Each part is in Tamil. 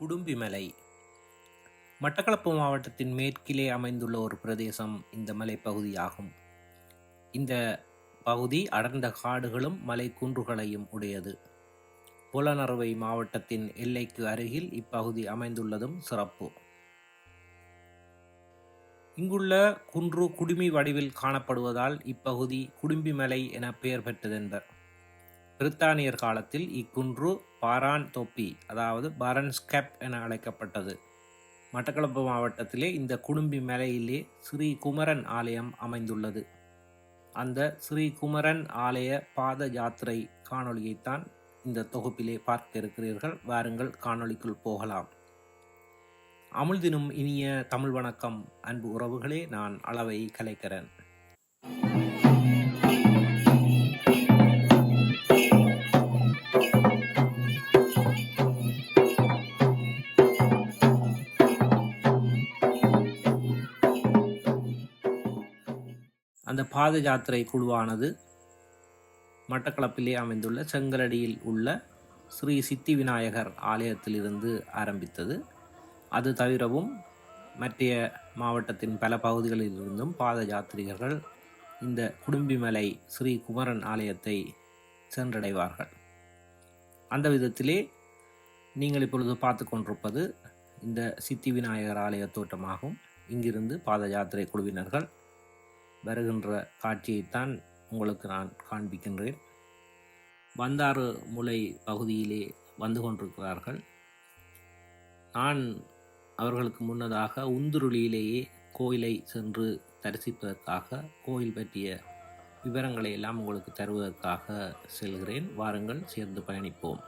குடும்பிமலை. மட்டக்களப்பு மாவட்டத்தின் மேற்கிலே அமைந்துள்ள ஒரு பிரதேசம் இந்த மலைப்பகுதியாகும். இந்த பகுதி அடர்ந்த காடுகளும் மலை குன்றுகளையும் உடையது. புலனறுவை மாவட்டத்தின் எல்லைக்கு அருகில் இப்பகுதி அமைந்துள்ளதும் சிறப்பு. இங்குள்ள குன்று குடுமி வடிவில் காணப்படுவதால் இப்பகுதி குடும்பிமலை என பெயர் பெற்றதென்பர். பிரித்தானியர் காலத்தில் இக்குன்று பாரான் தொப்பி அதாவது பாரன்ஸ்கெப் என அழைக்கப்பட்டது. மட்டக்களப்பு மாவட்டத்திலே இந்த குடும்பி மலையிலே ஸ்ரீ குமரன் ஆலயம் அமைந்துள்ளது. அந்த ஸ்ரீ குமரன் ஆலய பாத யாத்திரை காணொளியைத்தான் இந்த தொகுப்பிலே பார்க்க இருக்கிறீர்கள் வாருங்கள் காணொளிக்குள் போகலாம். அமுழ்தினும் இனிய தமிழ் வணக்கம். அன்பு உறவுகளே நான் அளவை கலைக்கிறேன். அந்த பாத யாத்திரை குழுவானது மட்டக்களப்பிலே அமைந்துள்ள செங்கலடியில் உள்ள ஸ்ரீ சித்தி விநாயகர் ஆலயத்திலிருந்து ஆரம்பித்தது. அது தவிரவும் மற்றைய மாவட்டத்தின் பல பகுதிகளிலிருந்தும் பாத யாத்ரீகர்கள் இந்த குடும்பிமலை ஸ்ரீ குமரன் ஆலயத்தை சென்றடைவார்கள். அந்த விதத்திலே நீங்கள் இப்பொழுது பார்த்து கொண்டிருப்பது இந்த சித்தி விநாயகர் ஆலய தோட்டமாகும். இங்கிருந்து பாத யாத்திரை குழுவினர்கள் வருகின்ற காட்சியைத்தான் உங்களுக்கு நான் காண்பிக்கின்றேன். வந்தாறு முலை பகுதியிலே வந்து கொண்டிருக்கிறார்கள். நான் அவர்களுக்கு முன்னதாக உந்துருளியிலேயே கோயிலை சென்று தரிசிப்பதற்காக கோயில் பற்றிய விவரங்களை எல்லாம் உங்களுக்கு தருவதற்காக செல்கிறேன். வாருங்கள் சேர்ந்து பயணிப்போம்.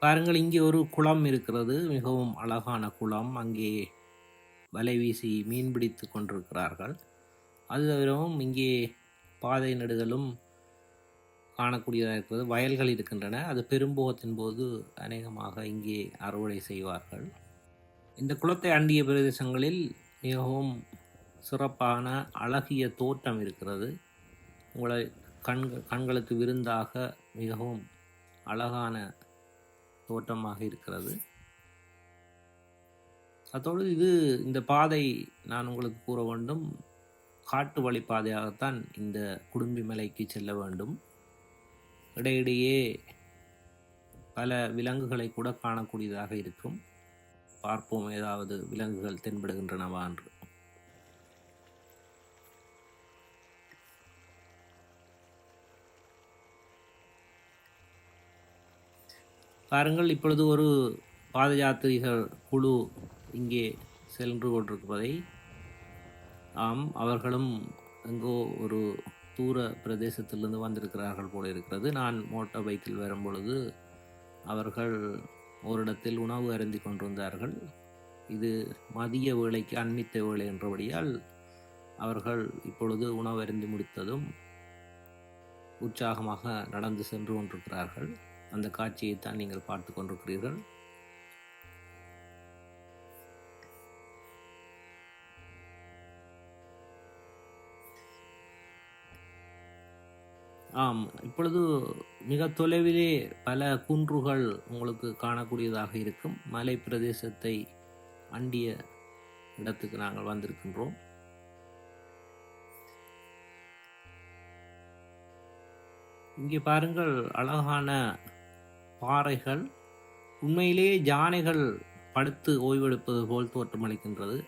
பாருங்கள் இங்கே ஒரு குளம் இருக்கிறது. மிகவும் அழகான குளம். அங்கே வலை வீசி மீன் பிடித்து கொண்டிருக்கிறார்கள். அது தவிரவும் இங்கே பாதை நடுகளும் காணக்கூடியதாக இருக்கிறது. வயல்கள் இருக்கின்றன. அது பெரும்போகத்தின் போது அநேகமாக இங்கே அறுவடை செய்வார்கள். இந்த குளத்தை அண்டிய பிரதேசங்களில் மிகவும் சிறப்பான அழகிய தோட்டம் இருக்கிறது. உங்களை கண் கண்களுக்கு விருந்தாக மிகவும் அழகான தோட்டமாக இருக்கிறது. அதோடு இது இந்த பாதை நான் உங்களுக்கு கூற வேண்டும். காட்டு வழி பாதையாகத்தான் இந்த குடும்பி மலைக்கு செல்ல வேண்டும். இடையிடையே பல விலங்குகளை கூட காணக்கூடியதாக இருக்கும். பார்ப்போம் ஏதாவது விலங்குகள் தென்படுகின்றனவா என்று. பாருங்கள் இப்பொழுது ஒரு பாத யாத்திரிகள் குழு இங்கே சென்று கொண்டிருப்பதை ஆம் அவர்களும் எங்கோ ஒரு தூர பிரதேசத்திலிருந்து வந்திருக்கிறார்கள் போல இருக்கிறது. நான் மோட்டார் பைக்கில் வரும் பொழுது அவர்கள் ஓரிடத்தில் உணவு அருந்தி கொண்டிருந்தார்கள். இது மதிய வேளைக்கு அண்மித்த வேளை என்றபடியால் அவர்கள் இப்பொழுது உணவு அருந்தி முடித்ததும் உற்சாகமாக நடந்து சென்று கொண்டிருக்கிறார்கள். அந்த காட்சியைத்தான் நீங்கள் பார்த்து கொண்டிருக்கிறீர்கள். ஆம் இப்பொழுது மிக தொலைவிலே பல குன்றுகள் உங்களுக்கு காணக்கூடியதாக இருக்கும். மலை பிரதேசத்தை அண்டிய இடத்துக்கு நாங்கள் வந்திருக்கின்றோம். இங்கே பாருங்கள் அழகான பாறைகள். உண்மையிலேயே யானைகள் படுத்து ஓய்வெடுப்பது போல் தோற்றமளிக்கின்றது.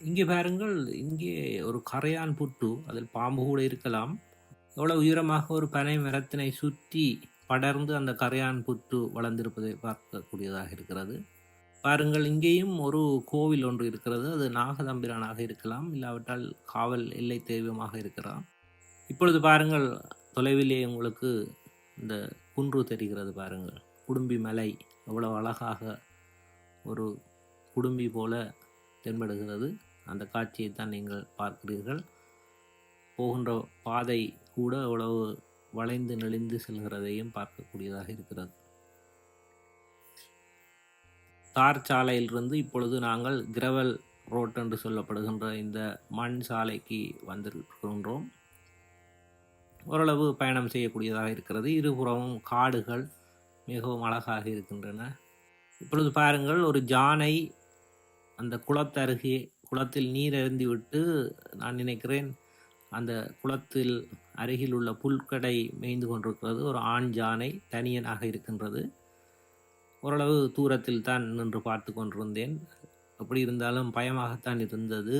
இங்கே பாருங்கள் இங்கே ஒரு கரையான் புட்டு அதில் பாம்பு கூட இருக்கலாம். எவ்வளோ உயரமாக ஒரு பனை மரத்தினை சுற்றி படர்ந்து அந்த கரையான் புற்று வளர்ந்திருப்பதை பார்க்கக்கூடியதாக இருக்கிறது. பாருங்கள் இங்கேயும் ஒரு கோவில் ஒன்று இருக்கிறது. அது நாகதம்பிரானாக இருக்கலாம் இல்லாவிட்டால் காவல் எல்லை தெய்வமாக இருக்கலாம். இப்பொழுது பாருங்கள் தொலைவிலே உங்களுக்கு இந்த குன்று தெரிகிறது பாருங்கள். குடும்பி மலை எவ்வளோ அழகாக ஒரு குடும்பி போல தென்படுகிறது. அந்த காட்சியை தான் நீங்கள் பார்க்கிறீர்கள். போகின்ற பாதை கூட அவ்வளவு வளைந்து நெளிந்து செல்கிறதையும் பார்க்கக்கூடியதாக இருக்கிறது. தார் சாலையிலிருந்து இப்பொழுது நாங்கள் கிரவல் ரோட் என்று சொல்லப்படுகின்ற இந்த மண் சாலைக்கு வந்திருக்கின்றோம். ஓரளவு பயணம் செய்யக்கூடியதாக இருக்கிறது. இருபுறமும் காடுகள் மிகவும் அழகாக இருக்கின்றன. இப்பொழுது பாருங்கள் ஒரு ஜானை அந்த குளத்தருகே குளத்தில் நீர் அருந்திவிட்டு நான் நினைக்கிறேன் அந்த குளத்தில் அருகில் உள்ள புல்கடை மேய்ந்து கொண்டிருக்கிறது. ஒரு ஆண் ஜானை தனியனாக இருக்கின்றது. ஓரளவு தூரத்தில் தான் நின்று பார்த்து கொண்டிருந்தேன். அப்படி இருந்தாலும் பயமாகத்தான் இருந்தது.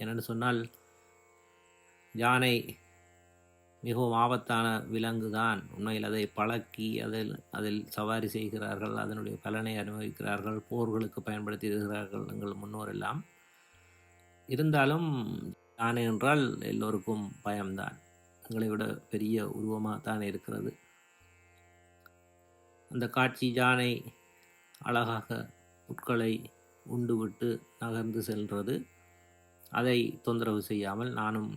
என்னென்னு சொன்னால் யானை மிகவும் ஆபத்தான விலங்கு தான் உண்மையில் அதை பழக்கி அதில் அதில் சவாரி செய்கிறார்கள் அதனுடைய பலனை அனுபவிக்கிறார்கள் போர்களுக்கு பயன்படுத்தி இருக்கிறார்கள் எங்கள் முன்னோர் எல்லாம். இருந்தாலும் யானை என்றால் எல்லோருக்கும் பயம்தான். எங்களை விட பெரிய உருவமாக தான் இருக்கிறது. அந்த காட்சி யானை அழகாக புட்களை உண்டுவிட்டு நகர்ந்து செல்கிறது அதை தொந்தரவு செய்யாமல் நானும்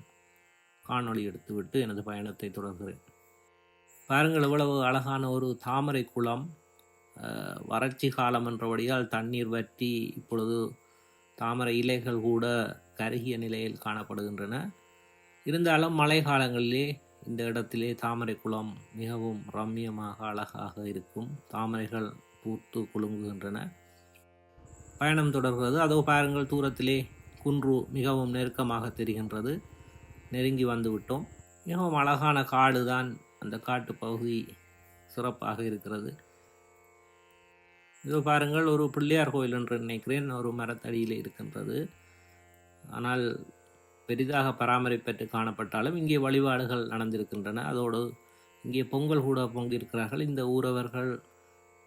காணொளி எடுத்துவிட்டு எனது பயணத்தை தொடர்கிறேன். பாருங்கள் எவ்வளவு அழகான ஒரு தாமரை குளம். வறட்சி காலம் என்றபடியால் தண்ணீர் வற்றி இப்பொழுது தாமரை இலைகள் கூட கருகிய நிலையில் காணப்படுகின்றன. இருந்தாலும் மழை காலங்களிலே இந்த இடத்திலே தாமரை குளம் மிகவும் ரம்மியமாக அழகாக இருக்கும். தாமரைகள் பூத்து குலுங்குகின்றன. பயணம் தொடர்கிறது. அதோ பாருங்கள் தூரத்திலே குன்று மிகவும் நெருக்கமாக தெரிகின்றது. நெருங்கி வந்துவிட்டோம் மிகவும் அழகான காடு தான் அந்த காட்டு பகுதி சிறப்பாக இருக்கிறது. இதோ பாருங்கள் ஒரு பிள்ளையார் கோயில் என்று நினைக்கிறேன். ஒரு மரத்தடியில் இருக்கின்றது. ஆனால் பெரிதாக பராமரிப்பற்று காணப்பட்டாலும் இங்கே வழிபாடுகள் நடந்திருக்கின்றன. அதோடு இங்கே பொங்கல் கூட பொங்கியிருக்கிறார்கள். இந்த ஊரவர்கள்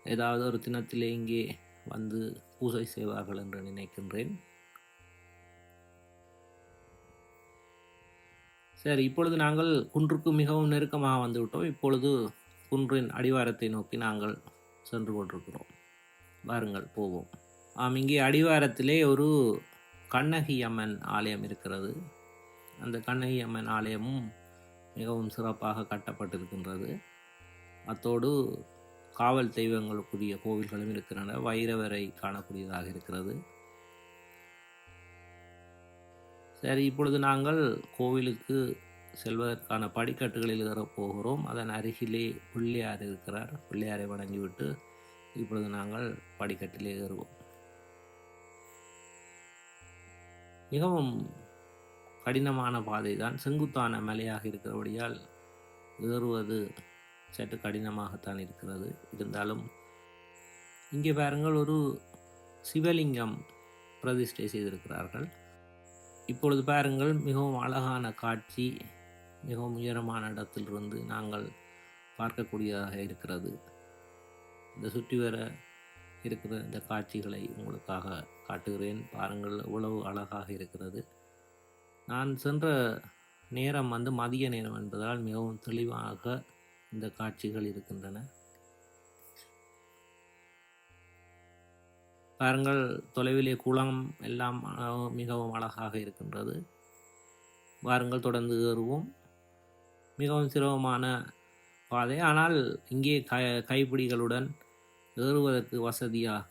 ஏதாவது ஒரு தினத்திலே இங்கே வந்து பூஜை செய்வார்கள் என்று நினைக்கின்றேன். சரி இப்பொழுது நாங்கள் குன்றுக்கு மிகவும் நெருக்கமாக வந்துவிட்டோம். இப்பொழுது குன்றின் அடிவாரத்தை நோக்கி நாங்கள் சென்று கொண்டிருக்கிறோம். வாருங்கள் போவோம். ஆம் இங்கே அடிவாரத்திலே ஒரு கண்ணகி அம்மன் ஆலயம் இருக்கிறது. அந்த கண்ணகி அம்மன் ஆலயமும் மிகவும் சிறப்பாக கட்டப்பட்டிருக்கின்றது. அத்தோடு காவல் தெய்வங்களுக்குரிய கோவில்களும் இருக்கின்றன. வைரவரை காணக்கூடியதாக இருக்கிறது. சரி இப்பொழுது நாங்கள் கோவிலுக்கு செல்வதற்கான படிக்கட்டுகளில் போகிறோம் அதன் அருகிலே பிள்ளையார் இருக்கிறார். பிள்ளையாரை வணங்கிவிட்டு இப்பொழுது நாங்கள் படிக்கட்டிலே ஏறுவோம். மிகவும் கடினமான பாதை தான் செங்குத்தான மலையாக இருக்கிறபடியால் ஏறுவது சற்று கடினமாகத்தான் இருக்கிறது. இருந்தாலும் இங்கே பாருங்கள் ஒரு சிவலிங்கம் பிரதிஷ்டை செய்திருக்கிறார்கள். இப்பொழுது பாருங்கள் மிகவும் அழகான காட்சி மிகவும் உயரமான இடத்திலிருந்து நாங்கள் பார்க்கக்கூடியதாக இருக்கிறது. இந்த சுற்றி வர இருக்கிற இந்த காட்சிகளை உங்களுக்காக காட்டுகிறேன். பாருங்கள் இவ்வளவு அழகாக இருக்கிறது. நான் சென்ற நேரம் வந்து மதிய நேரம் என்பதால் மிகவும் தெளிவாக இந்த காட்சிகள் இருக்கின்றன. பாருங்கள் தொலைவிலே குளம் எல்லாம் மிகவும் அழகாக இருக்கின்றது. வாருங்கள் தொடர்ந்து ஏறுவோம். மிகவும் சிரமமான பாதை. ஆனால் இங்கே க கைப்பிடிகளுடன் ஏறுவதற்கு வசதியாக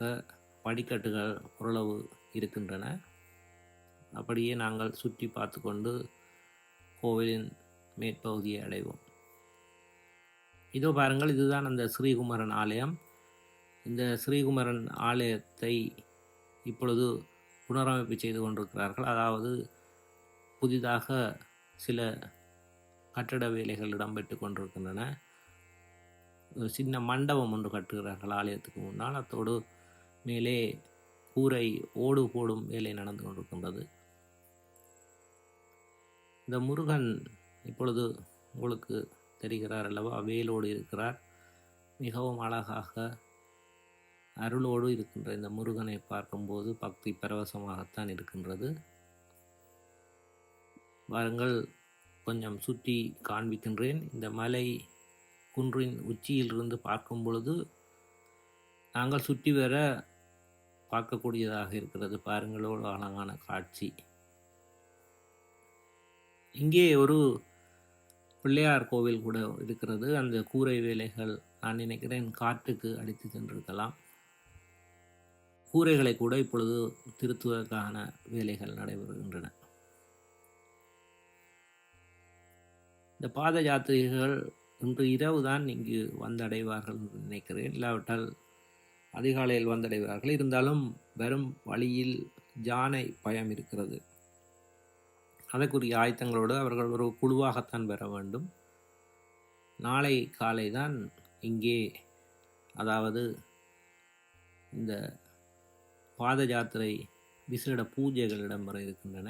படிக்கட்டுகள் ஓரளவு இருக்கின்றன. அப்படியே நாங்கள் சுற்றி பார்த்து கொண்டு கோவிலின் மேற்பகுதியை அடைவோம். இதோ பாருங்கள் இதுதான் அந்த ஸ்ரீகுமரன் ஆலயம். இந்த ஸ்ரீகுமரன் ஆலயத்தை இப்பொழுது புனரமைப்பு செய்து கொண்டிருக்கிறார்கள். அதாவது புதிதாக சில கட்டட வேலைகள் இடம்பெற்று கொண்டிருக்கின்றன. சின்ன மண்டபம் ஒன்று கட்டுகிறார்கள் ஆலயத்துக்கு முன்னால். அத்தோடு மேலே கூரை ஓடு போடும் வேலை நடந்து கொண்டிருக்கின்றது. இந்த முருகன் இப்பொழுது உங்களுக்கு தெரிகிறார் அல்லவா? வேலோடு இருக்கிறார். மிகவும் அழகாக அருளோடு இருக்கின்ற இந்த முருகனை பார்க்கும்போது பக்தி பரவசமாகத்தான் இருக்கின்றது. வாருங்கள் கொஞ்சம் சுற்றி காண்பிக்கின்றேன். இந்த மலை குன்றின் உச்சியிலிருந்து பார்க்கும் பொழுது நாங்கள் சுற்றி வர பார்க்கக்கூடியதாக இருக்கிறது. பாருங்களோடு அழகான காட்சி. இங்கே ஒரு பிள்ளையார் கோவில் கூட இருக்கிறது. அந்த கூரை வேலைகள் நான் நினைக்கிறேன் காற்றுக்கு அடித்து சென்றிருக்கலாம். கூரைகளை கூட இப்பொழுது திருத்துவதற்கான வேலைகள் நடைபெறுகின்றன. இந்த பாத யாத்திரிகர்கள் இன்று இரவு தான் இங்கு வந்தடைவார்கள் என்று நினைக்கிறேன். இல்லாவிட்டால் அதிகாலையில் வந்தடைவார்கள். இருந்தாலும் வெறும் வழியில் ஜானை பயம் இருக்கிறது. அதற்குரிய ஆயத்தங்களோடு அவர்கள் ஒரு குழுவாகத்தான் பெற வேண்டும். நாளை காலை தான் இங்கே அதாவது இந்த பாத யாத்திரை விசேட பூஜைகள் இடம்பெற இருக்கின்றன.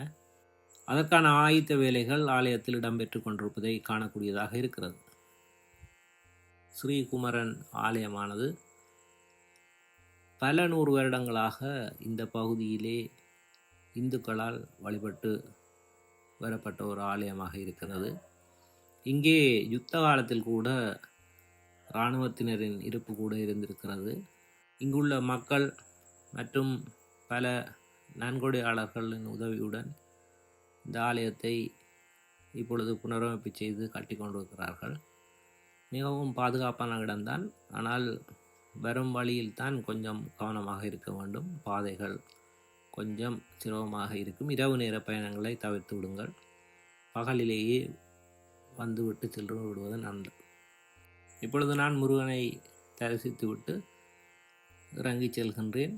அதற்கான ஆயத்த வேலைகள் ஆலயத்தில் இடம்பெற்று கொண்டிருப்பதை காணக்கூடியதாக இருக்கிறது. ஸ்ரீகுமரன் ஆலயமானது பல நூறு வருடங்களாக இந்த பகுதியிலே இந்துக்களால் வழிபட்டு வரப்பட்ட ஒரு ஆலயமாக இருக்கிறது. இங்கே யுத்த காலத்தில் கூட இராணுவத்தினரின் இருப்பு கூட இருந்திருக்கிறது. இங்குள்ள மக்கள் மற்றும் பல நன்கொடையாளர்களின் உதவியுடன் இந்த ஆலயத்தை இப்பொழுது புனரமைப்பு செய்து கட்டி கொண்டிருக்கிறார்கள் மிகவும் பாதுகாப்பான இடம்தான். ஆனால் வரும் வழியில் தான் கொஞ்சம் கவனமாக இருக்க வேண்டும். பாதைகள் கொஞ்சம் சிரமமாக இருக்கும். இரவு நேர பயணங்களை தவிர்த்து விடுங்கள். பகலிலேயே வந்துவிட்டு சென்று விடுவது நன்று. இப்பொழுது நான் முருகனை தரிசித்துவிட்டு இறங்கி செல்கின்றேன்.